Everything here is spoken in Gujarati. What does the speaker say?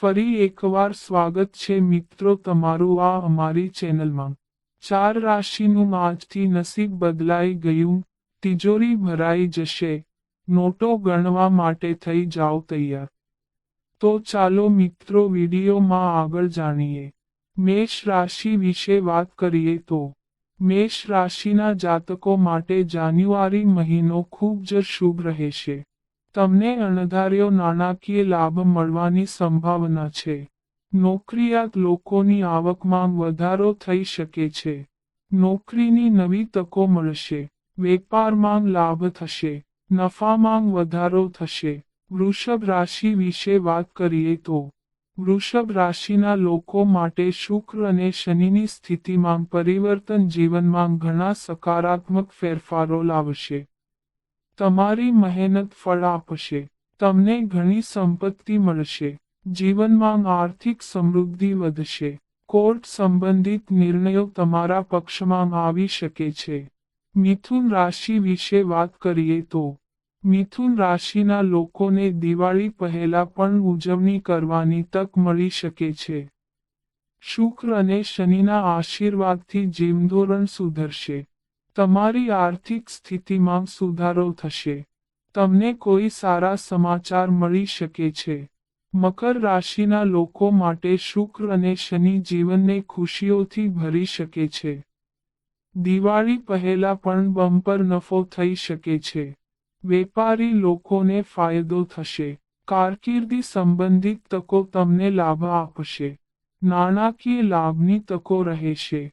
ફરી એકવાર સ્વાગત છે મિત્રો તમારું આ અમારી ચેનલમાં. ચાર રાશિનું આજથી નસીબ બદલાઈ ગયું, તિજોરી ભરાઈ જશે, નોટો ગણવા માટે થઈ જાઓ તૈયાર. તો ચાલો મિત્રો વિડીયોમાં આગળ જાણીએ. મેષ રાશિ વિશે વાત કરીએ તો, મેષ રાશિના જાતકો માટે જાન્યુઆરી મહિનો ખૂબ જ શુભ રહેશે. તમને અણધાર્યો નાણાકીય લાભ મળવાની સંભાવના છે. નોકરિયાત લોકોની આવકમાં વધારો થઈ શકે છે. નોકરીની નવી તકો મળશે. વેપારમાં લાભ થશે. નફામાં વધારો થશે. વૃષભ રાશિ વિશે વાત કરીએ તો, વૃષભ રાશિના લોકો માટે શુક્ર અને શનિની સ્થિતિમાં પરિવર્તન જીવનમાં ઘણા સકારાત્મક ફેરફારો લાવશે. તમારી મહેનત ફળ આપશે, તમને ઘણી સંપત્તિ મળશે, જીવનમાં આર્થિક સમૃદ્ધિ વધશે, કોર્ટ સંબંધિત નિર્ણયો તમારા પક્ષમાં આવી શકે છે. મિથુન રાશિ વિશે વાત કરીએ તો, મિથુન રાશિના લોકોને દિવાળી પહેલા પણ ઉજવણી કરવાની તક મળી શકે છે. શુક્ર અને શનિના આશીર્વાદથી જીવધોરણ સુધરશે. તમારી આર્થિક સ્થિતિમાં સુધારો થશે. તમને કોઈ સારા સમાચાર મળી શકે છે. મકર રાશિના લોકો માટે શુક્ર અને શનિ જીવનને ખુશીઓથી ભરી શકે છે. દિવાળી પહેલા પણ બમ્પર નફો થઈ શકે છે. વેપારી લોકોને ફાયદો થશે. કારકિર્દી સંબંધિત તકો તમને લાભ આપશે. નાણાકીય લાભની તકો રહેશે.